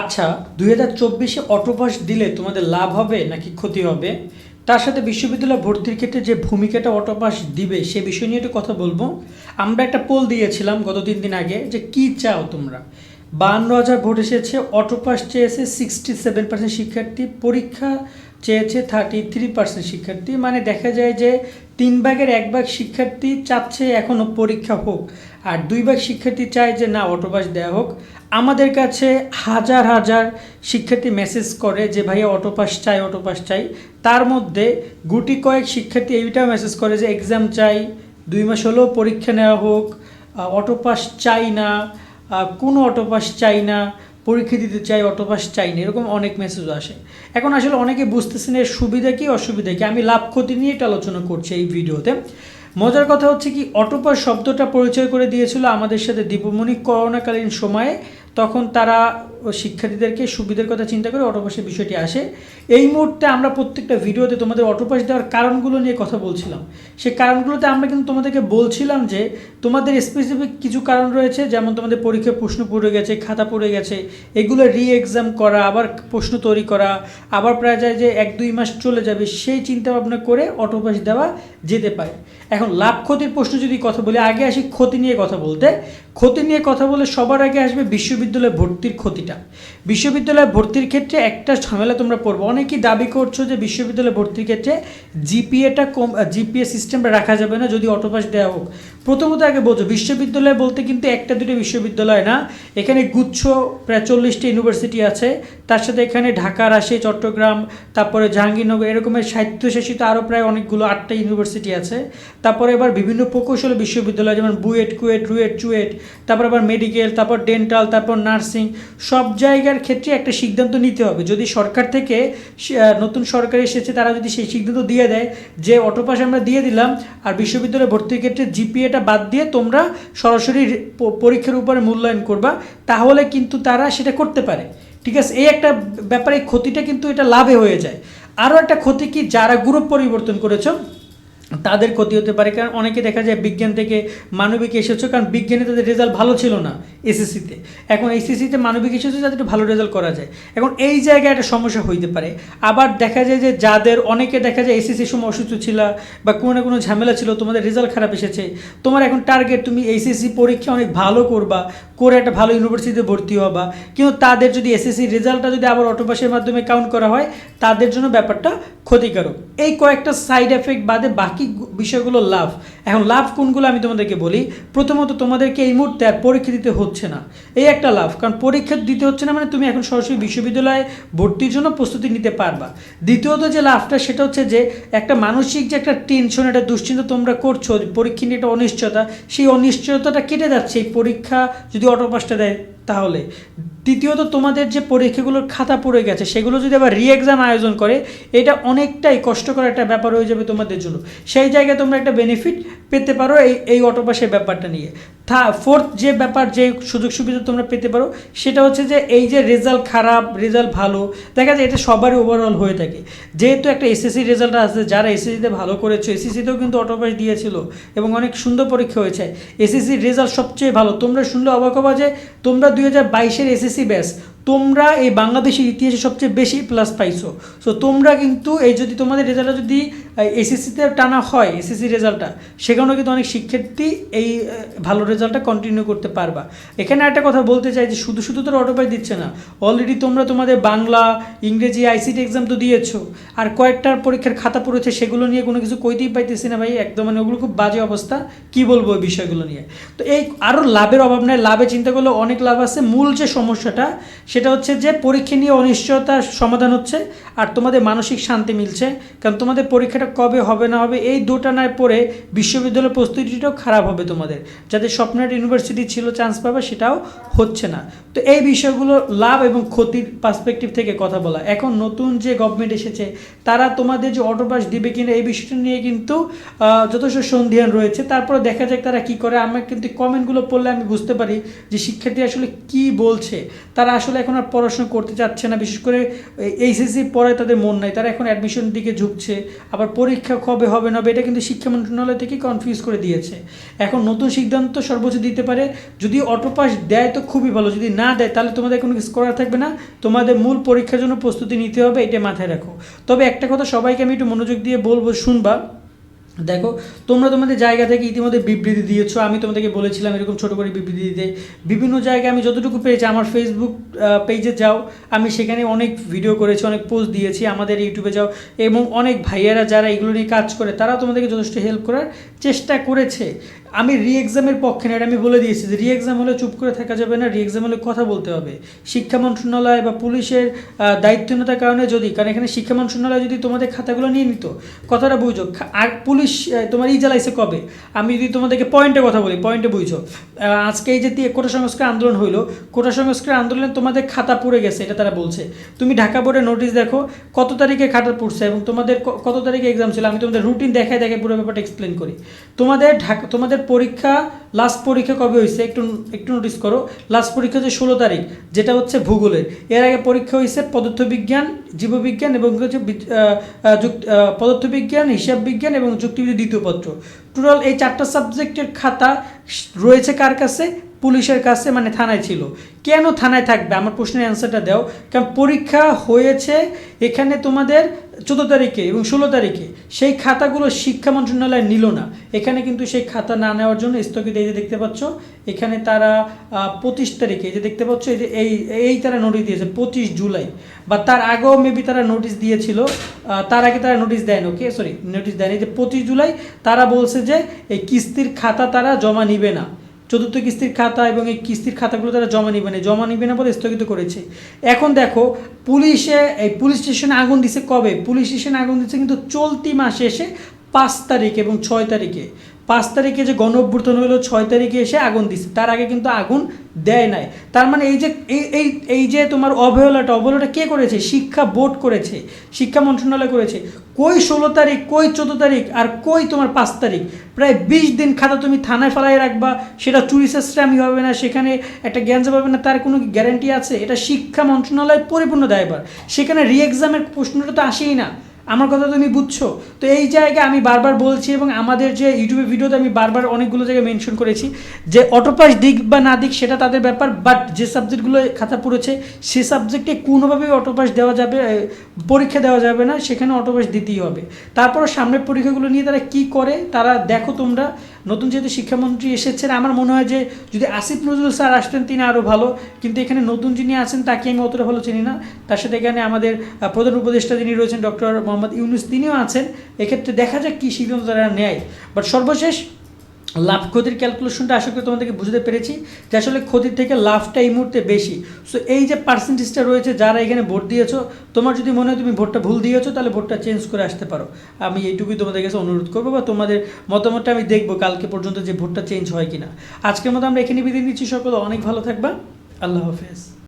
আচ্ছা দুই হাজার চব্বিশে অটোপাস দিলে তোমাদের লাভ হবে নাকি ক্ষতি হবে? তার সাথে বিশ্ববিদ্যালয় ভর্তির ক্ষেত্রে যে ভূমিকাটা অটোপাস দিবে, সে বিষয় নিয়ে একটু কথা বলব। আমরা একটা পোল দিয়েছিলাম গত তিন দিন আগে যে কি চাও তোমরা? বান্ন হাজার ভোট এসেছে অটোপাস চেয়েছে সিক্সটি সেভেন পার্সেন্ট শিক্ষার্থী, পরীক্ষা চেয়েছে থার্টি থ্রি পার্সেন্ট শিক্ষার্থী। মানে দেখা যায় যে তিন ভাগের এক ভাগ শিক্ষার্থী চাচ্ছে এখনও পরীক্ষা হোক, আর দুই ভাগ শিক্ষার্থী চায় যে না অটোপাস দেওয়া হোক। আমাদের কাছে হাজার হাজার শিক্ষার্থী মেসেজ করে যে ভাইয়া অটোপাস চাই অটোপাস চাই। তার মধ্যে গুটি কয়েক শিক্ষার্থী এইটাও মেসেজ করে যে এক্সাম চাই, দুই মাস হলেও পরীক্ষা নেওয়া হোক অটোপাস চাই না কোনো অটোপাস চাই না, পরীক্ষা দিতে চাই অটোপাস চাই না। এরকম অনেক মেসেজ আসে। এখন আসলে অনেকে বুঝতেছেন এর সুবিধা কি, অসুবিধা কি? আমি লাভ ক্ষতি নিয়ে এটা আলোচনা করছি এই ভিডিওতে। মজার কথা হচ্ছে কি অটোপাস শব্দটা পরিচয় করে দিয়েছিল আমাদের সাথে দীপমণি করোনাকালীন সময়ে। তখন তারা ও শিক্ষার্থীদেরকে সুবিধার কথা চিন্তা করে অটোপাসের বিষয়টি আসে। এই মুহূর্তে আমরা প্রত্যেকটা ভিডিওতে তোমাদের অটোপাস দেওয়ার কারণগুলো নিয়ে কথা বলছিলাম। সেই কারণগুলোতে আমরা কিন্তু তোমাদেরকে বলছিলাম যে, তোমাদের স্পেসিফিক কিছু কারণ রয়েছে, যেমন তোমাদের পরীক্ষায় প্রশ্ন পড়ে গেছে, খাতা পড়ে গেছে, এগুলো রি এক্সাম করা, আবার প্রশ্ন তৈরি করা, আবার প্রায় যায় যে এক দুই মাস চলে যাবে, সেই চিন্তা ভাবনা করে অটোপাস দেওয়া যেতে পারে। এখন লাভ ক্ষতির প্রশ্ন যদি কথা বলি, আগে আসি ক্ষতি নিয়ে কথা বলতে। ক্ষতি নিয়ে কথা বলে সবার আগে আসবে বিশ্ববিদ্যালয়ে ভর্তির ক্ষতিটা। বিশ্ববিদ্যালয়ে ভর্তির ক্ষেত্রে একটা ঝামেলা তোমরা পড়ব। অনেকেই দাবি করছ যে বিশ্ববিদ্যালয়ে ভর্তির ক্ষেত্রে জিপিএটা কম জিপিএ সিস্টেমটা রাখা যাবে না, যদি অটোপাস দেওয়া হোক। প্রথমত আগে বোঝো বিশ্ববিদ্যালয় বলতে কিন্তু একটা দুটো বিশ্ববিদ্যালয় না, এখানে গুচ্ছ প্রায় চল্লিশটি ইউনিভার্সিটি আছে। তার সাথে এখানে ঢাকা, রাজশাহী, চট্টগ্রাম, তারপরে জাহাঙ্গীরনগর, এরকমের স্বায়ত্তশাসিত আরও প্রায় অনেকগুলো আটটা ইউনিভার্সিটি আছে। তারপরে এবার বিভিন্ন প্রকৌশল বিশ্ববিদ্যালয়, যেমন বুয়েট, কুয়েট, রুয়েট, চুয়েট, তারপর আবার মেডিকেল, তারপর ডেন্টাল তারপর নার্সিং সব জায়গার ক্ষেত্রে একটা সিদ্ধান্ত নিতে হবে। যদি সরকার থেকে নতুন সরকার এসেছে, তারা যদি সেই সিদ্ধান্ত দিয়ে দেয় যে অটোপাস আমরা দিয়ে দিলাম আর বিশ্ববিদ্যালয়ে ভর্তির ক্ষেত্রে জিপিএটা বাদ দিয়ে তোমরা সরাসরি পরীক্ষার উপরে মূল্যায়ন করবা, তাহলে কিন্তু তারা সেটা করতে পারে। ঠিক আছে? এই একটা ব্যাপারে ক্ষতিটা কিন্তু এটা লাভে হয়ে যায়। আরও একটা ক্ষতি কি? যারা গ্রুপ পরিবর্তন করেছ তাদের ক্ষতি হতে পারে। কারণ অনেকে দেখা যায় বিজ্ঞান থেকে মানবিক এসেছ, কারণ বিজ্ঞানে তাদের রেজাল্ট ভালো ছিল না এসএসসিতে। এখন এসএসসিতে মানবিক এসেছ, যাতে একটু ভালো রেজাল্ট করা যায়। এখন এই জায়গায় একটা সমস্যা হইতে পারে। আবার দেখা যায় যে যাদের, অনেকে দেখা যায় এসএসসির সময় অসুস্থ ছিল বা কোনো না কোনো ঝামেলা ছিল, তোমাদের রেজাল্ট খারাপ এসেছে। তোমার এখন টার্গেট তুমি এইচএসসি পরীক্ষা অনেক ভালো করবা করে একটা ভালো ইউনিভার্সিটিতে ভর্তি হবা কিন্তু তাদের যদি এসএসসি রেজাল্টটা যদি আবার অটোপাসের মাধ্যমে কাউন্ট করা হয়, তাদের জন্য ব্যাপারটা ক্ষতিকারক। এই কয়েকটা সাইড এফেক্ট বাদে বাকি বিষয়গুলো লাভ। এখন লাভ কোনগুলো আমি তোমাদেরকে বলি, প্রথমত তোমাদেরকে এই মুহূর্তে আর পরীক্ষা দিতে হচ্ছে না। এই একটা লাভ, কারণ পরীক্ষা দিতে হচ্ছে না মানে তুমি এখন সরাসরি বিশ্ববিদ্যালয়ে ভর্তির জন্য প্রস্তুতি নিতে পারবা। দ্বিতীয়ত যে লাভটা, সেটা হচ্ছে যে একটা মানসিক যে একটা টেনশন একটা দুশ্চিন্তা তোমরা করছ, পরীক্ষা নিয়ে একটা অনিশ্চয়তা, সেই অনিশ্চয়তাটা কেটে যাচ্ছে। এই পরীক্ষা যদি অটোপাসটা দেয়, তাহলে। দ্বিতীয়ত, তোমাদের যে পরীক্ষাগুলোর খাতা পড়ে গেছে, সেগুলো যদি আবার রি এক্সাম আয়োজন করে, এটা অনেকটাই কষ্টকর একটা ব্যাপার হয়ে যাবে তোমাদের জন্য। সেই জায়গায় তোমরা একটা বেনিফিট পেতে পারো এই এই অটোপাসের ব্যাপারটা নিয়ে। থা ফোর্থ যে ব্যাপার, যে সুযোগ সুবিধা তোমরা পেতে পারো, সেটা হচ্ছে যে এই যে রেজাল্ট খারাপ রেজাল্ট ভালো, দেখা যায় এটা সবারই ওভারঅল হয়ে থাকে। যেহেতু একটা এসএসসি রেজাল্ট আছে, যারা এসএসসিতে ভালো করেছ এসএসসিতেও কিন্তু অটোপাস দিয়েছিল এবং অনেক সুন্দর পরীক্ষা হয়েছে। এসএসসির রেজাল্ট সবচেয়ে ভালো, তোমরা শুনলে অবাক হবা যে তোমরা দুই হাজার বাইশের এসএসসি ব্যাস তোমরা এই বাংলাদেশের ইতিহাসে সবচেয়ে বেশি প্লাস পাইছো। সো তোমরা কিন্তু এই যদি তোমাদের রেজাল্টটা যদি এসএসসিতে টানা হয় এসএসসি রেজাল্টটা, সেখানেও কিন্তু অনেক শিক্ষার্থী এই ভালো রেজাল্টটা কন্টিনিউ করতে পারবা। এখানে একটা কথা বলতে চাই যে শুধু শুধু তো অটোপাই দিচ্ছে না। অলরেডি তোমরা তোমাদের বাংলা, ইংরেজি আইসিটি এক্সাম তো দিয়েছ। আর কয়েকটার পরীক্ষার খাতা পড়েছে, সেগুলো নিয়ে কোনো কিছু কইতেই পাইতেছি না ভাই, একদম মানে ওগুলো খুব বাজে অবস্থা। কি বলব ওই বিষয়গুলো নিয়ে? তো এই আরও লাভের অভাব নেই, লাভে চিন্তা করলে অনেক লাভ আছে। মূল যে সমস্যাটা সেটা হচ্ছে যে পরীক্ষা নিয়ে অনিশ্চয়তার সমাধান হচ্ছে আর তোমাদের মানসিক শান্তি মিলছে। কারণ তোমাদের পরীক্ষাটা কবে হবে না হবে এই দোটানায় পড়ে বিশ্ববিদ্যালয় প্রস্তুতিটাও খারাপ হবে তোমাদের। যাদের স্বপ্নের ইউনিভার্সিটি ছিল চান্স পাবে সেটাও হচ্ছে না। তো এই বিষয়গুলো লাভ এবং ক্ষতির পার্সপেক্টিভ থেকে কথা বলা। এখন নতুন যে গভর্নমেন্ট এসেছে, তারা তোমাদের যে অটোপাস দিবে কিনা এই বিষয়টা নিয়ে কিন্তু যথেষ্ট সন্ধিহান রয়েছে। তারপরে দেখা যাক তারা কি করে। আমার কিন্তু কমেন্টগুলো পড়লে আমি বুঝতে পারি যে শিক্ষার্থী আসলে কি বলছে। তারা আসলে এখন আর পড়াশোনা করতে চাচ্ছে না, বিশেষ করে এইচএসসি পরে তাদের মন নাই, তারা এখন অ্যাডমিশনের দিকে ঝুঁকছে, আবার পরীক্ষা কবে হবে না এটা কিন্তু শিক্ষা মন্ত্রণালয় থেকে কনফিউজ করে দিয়েছে। এখন নতুন সিদ্ধান্ত সর্বোচ্চ দিতে পারে, যদি অটোপাস দেয় তো খুবই ভালো, যদি না দেয় তাহলে তোমাদের কোনো কিছু করার থাকবে না, তোমাদের মূল পরীক্ষার জন্য প্রস্তুতি নিতে হবে এটা মাথায় রাখো। তবে একটা কথা সবাইকে আমি একটু মনোযোগ দিয়ে বলব, শুনবা দেখো, তোমরা তোমাদের জায়গা থেকে ইতিমধ্যে বিবৃতি দিয়েছ, আমি তোমাদেরকে বলেছিলাম এরকম ছোটো করে বিবৃতি দিতে। বিভিন্ন জায়গায় আমি যতটুকু পেয়েছি, আমার ফেসবুক পেজে যাও, আমি সেখানে অনেক ভিডিও করেছি, অনেক পোস্ট দিয়েছি, আমাদের ইউটিউবে যাও। এবং অনেক ভাইয়েরা যারা এগুলো নিয়ে কাজ করে তারা তোমাদেরকে যথেষ্ট হেল্প করার চেষ্টা করেছে। আমি রি এক্সামের পক্ষে না, এটা আমি বলে দিয়েছি যে রি এক্সাম হলে চুপ করে থাকা যাবে না রি এক্সাম হলে কথা বলতে হবে। শিক্ষা মন্ত্রণালয় বা পুলিশের দায়িত্বহীনতার কারণে যদি, কারণ এখানে শিক্ষা মন্ত্রণালয় যদি তোমাদের খাতাগুলো নিয়ে নিত, কথাটা বুঝো আর পুলিশ তোমার ই জ্বালাইছে কবে? আমি যদি তোমাদেরকে পয়েন্টে কথা বলি পয়েন্টে বুঝো। আজকে এই যে কোটা সংস্কার আন্দোলন হইল, কোটা সংস্কার আন্দোলনে তোমাদের খাতা পুড়ে গেছে, এটা তারা বলছে। তুমি ঢাকা বোর্ডের নোটিশ দেখো, কত তারিখে খাতা পড়ছে এবং তোমাদের কত তারিখে এক্সাম ছিল, আমি তোমাদের রুটিন দেখায় দেখে পুরো ব্যাপারটা এক্সপ্লেন করি। তোমাদের ঢাকা, তোমাদের পরীক্ষা লাস্ট পরীক্ষা কবে হয়েছে একটু একটু নোটিস করো। লাস্ট পরীক্ষা হচ্ছে ষোলো তারিখ, যেটা হচ্ছে ভূগোলের। এর আগে পরীক্ষা হয়েছে পদার্থবিজ্ঞান, জীববিজ্ঞান এবং হচ্ছে পদার্থবিজ্ঞান হিসাব বিজ্ঞান এবং যুক্তিবিদ্যা দ্বিতীয় পত্র। টোটাল এই চারটা সাবজেক্টের খাতা রয়েছে কার কাছে? পুলিশের কাছে মানে থানায় ছিল। কেন থানায় থাকবে? আমার প্রশ্নের অ্যান্সারটা দাও। কারণ পরীক্ষা হয়েছে এখানে তোমাদের চোদ্দ তারিখে এবং ষোলো তারিখে। সেই খাতাগুলো শিক্ষা মন্ত্রণালয় নিল না। এখানে কিন্তু সেই খাতা না নেওয়ার জন্য স্থগিত এই যে দেখতে পাচ্ছ, এখানে তারা পঁচিশ তারিখে এই যে দেখতে পাচ্ছ, এই যে এই এই তারা নোটিশ দিয়েছে, পঁচিশ জুলাই। বা তার আগেও মেবি তারা নোটিশ দিয়েছিল তার আগে তারা নোটিশ দেয়নি ওকে সরি নোটিশ দেয়নি। যে পঁচিশ জুলাই, তারা বলছে যে এই কিস্তির খাতা তারা জমা নিবে না। চতুর্থ কিস্তির খাতা এবং এই কিস্তির খাতাগুলো তারা জমা নিবে না। জমা নিবে না বলে স্থগিত করেছে। এখন দেখো, পুলিশে এই পুলিশ স্টেশনে আগুন দিছে কবে? পুলিশ স্টেশনে আগুন দিচ্ছে কিন্তু চলতি মাসে এসে পাঁচ তারিখ এবং ছয় তারিখে। পাঁচ তারিখে যে গণ হলো, ছয় তারিখে এসে আগুন দিচ্ছে তার আগে কিন্তু আগুন দেয় নাই। তার মানে এই যে, এই এই যে তোমার অবহেলাটা অবহেলাটা কে করেছে? শিক্ষা বোর্ড করেছে, শিক্ষা মন্ত্রণালয় করেছে। কই ষোলো তারিখ, কই চোদ্দ তারিখ, আর কই তোমার পাঁচ তারিখ? প্রায় বিশ দিন খাতা তুমি থানায় ফেলাই রাখবা, সেটা চুরি সিস্টেমই হবে না, সেখানে একটা জ্ঞান পাবে না, তার কোনো গ্যারান্টি আছে? এটা শিক্ষা মন্ত্রণালয় পরিপূর্ণ দায়ভার। সেখানে রি এক্সামের প্রশ্নটা তো আসেই না। আমার কথা তুমি বুঝছ? তো এই জায়গায় আমি বারবার বলছি এবং আমাদের যে ইউটিউবে ভিডিওতে আমি বারবার অনেকগুলো জায়গায় মেনশন করেছি যে অটোপাস দিক বা না দিক সেটা তাদের ব্যাপার বাট যে সাবজেক্টগুলো খাতা পড়েছে, সে সাবজেক্টে কোনোভাবেই অটোপাস দেওয়া যাবে পরীক্ষা দেওয়া যাবে না, সেখানে অটোপাস দিতেই হবে। তারপর সামনের পরীক্ষাগুলো নিয়ে তারা কি করে, তারা দেখো তোমরা নতুন যেহেতু শিক্ষামন্ত্রী এসেছেন, আমার মনে হয় যে যদি আসিফ নজরুল স্যার আসতেন, তিনি আরও ভালো। কিন্তু এখানে নতুন যিনি আছেন, তাকে আমি অতটা ভালো চিনি না। তার সাথে এখানে আমাদের প্রধান উপদেষ্টা যিনি রয়েছেন, ডক্টর মোহাম্মদ ইউনুস, তিনিও আছেন। এক্ষেত্রে দেখা যাক কী সিদ্ধান্ত তারা নেয়। বাট সর্বশেষ লাভ ক্ষতির ক্যালকুলেশনটা আশা করি তোমাদেরকে বুঝতে পেরেছি। যে আসলে ক্ষতির থেকে লাভটা এই মুহূর্তে বেশি। সো এই যে পার্সেন্টেজটা রয়েছে, যারা এখানে ভোট দিয়েছ, তোমার যদি মনে হয় তুমি ভোটটা ভুল দিয়েছ, তাহলে ভোটটা চেঞ্জ করে আসতে পারো। আমি এইটুকুই তোমাদের কাছে অনুরোধ করব বা তোমাদের মতামতটা আমি দেখব কালকে পর্যন্ত যে ভোটটা চেঞ্জ হয় কিনা। আজকের মতো আমরা এখানে বিদায় নিচ্ছি। সকলে অনেক ভালো থাকবা। আল্লাহ হাফেজ।